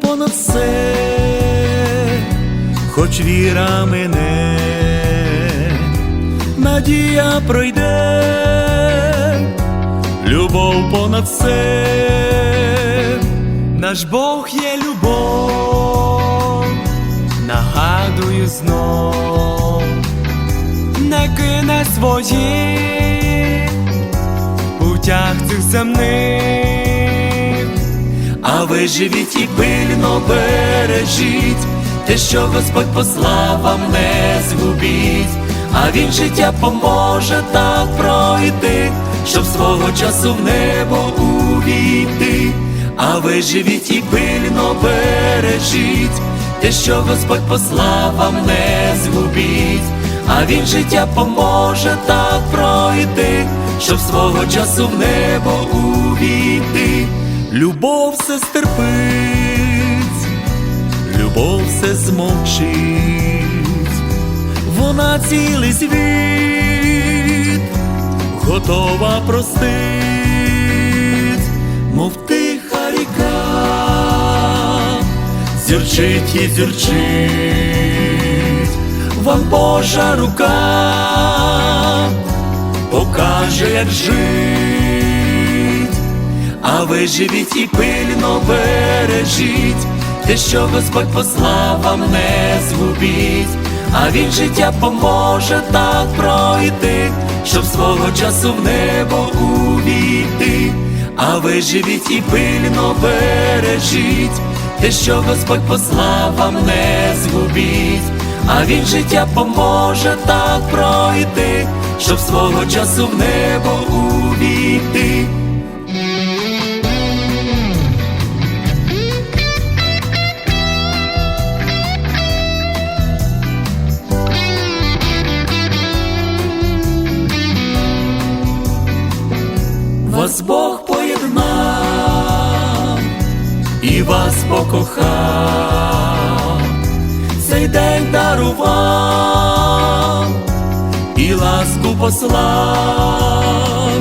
понад все, хоч віра мене, надія пройде, любов понад все, наш Бог є любов, нагадую знов, не кине свої путях цих земних, ви живіть і пильно бережіть, те, що Господь послав вам не згубіть, а він життя поможе так пройти, щоб свого часу в небо увійти, а ви живіть і пильно бережіть, те, що Господь послав вам не згубіть, а він життя поможе так пройти, щоб свого часу в небо увійти. Любов все стерпить, любов все змовчить, вона цілий світ готова простить, мов тиха ріка, зірчить і зірчить, вам Божа рука покаже, як жить, а ви живіть і пильно бережіть, те, що Господь послав вам не згубіть, а він життя поможе так пройти, щоб свого часу в небо увійти, а ви живіть і пильно бережіть, те, що Господь послав вам не згубіть, а він життя поможе так пройти, щоб свого часу в небо увійти. Вас Бог поєднав і вас покохав, цей день дарував і ласку послав,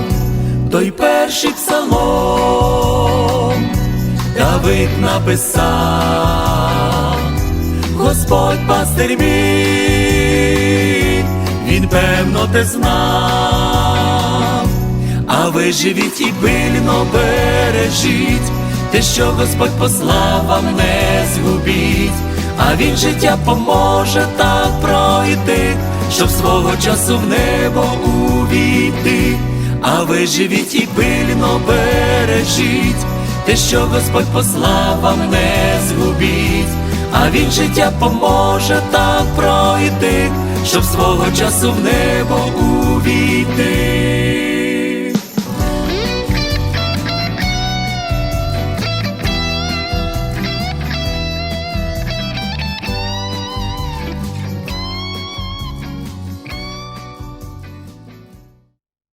той перший псалом Давид написав, Господь пастир мій, він певно те знав, а ви живіть і пильно бережіть, те, що Господь послав вам не згубіть, а він життя поможе так пройти, щоб свого часу в небо увійти, а ви живіть і пильно бережіть, те, що Господь послав вам не згубіть, а він життя поможе так пройти, щоб свого часу в небо увійти.